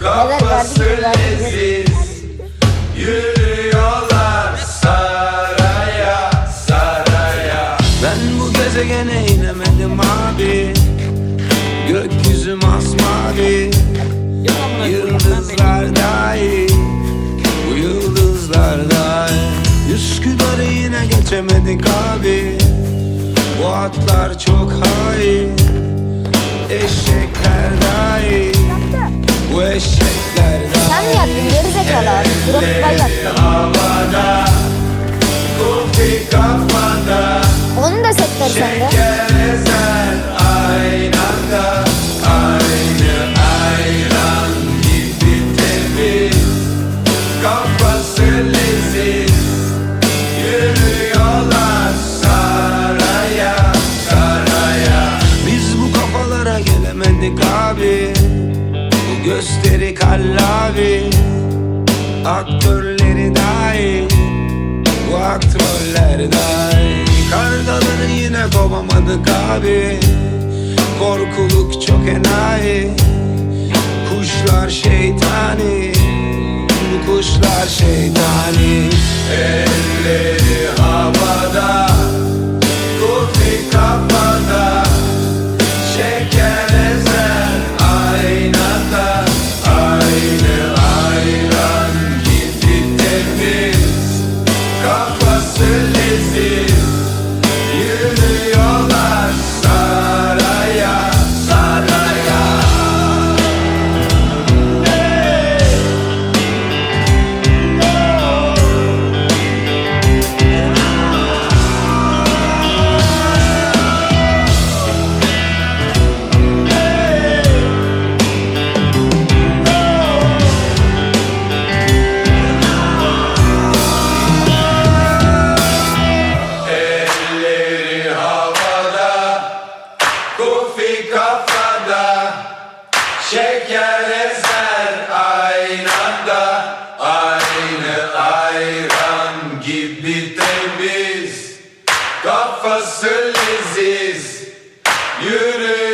Kafası leziz Yürüyorlar saraya saraya. Ben bu gezegene inemedim abi. Gökyüzü masmavi Yıldızlar dahi Bu yıldızlar dahi Üsküdar'ı yine geçemedik abi. Bu atlar çok hain. Eşekler dahi sen mi yaptın gerizekalı? Bırakıp ben yaptım. Kallavi Aktörleri dahi Bu aktroller dahi. Kargaları yine kovamadık abi Korkuluk çok enayi. Kuşlar şeytani Bu kuşlar şeytani. Elleri kafada Şeker ezer aynada. Aynı ayran gibi temiz Kafası liziz Yürü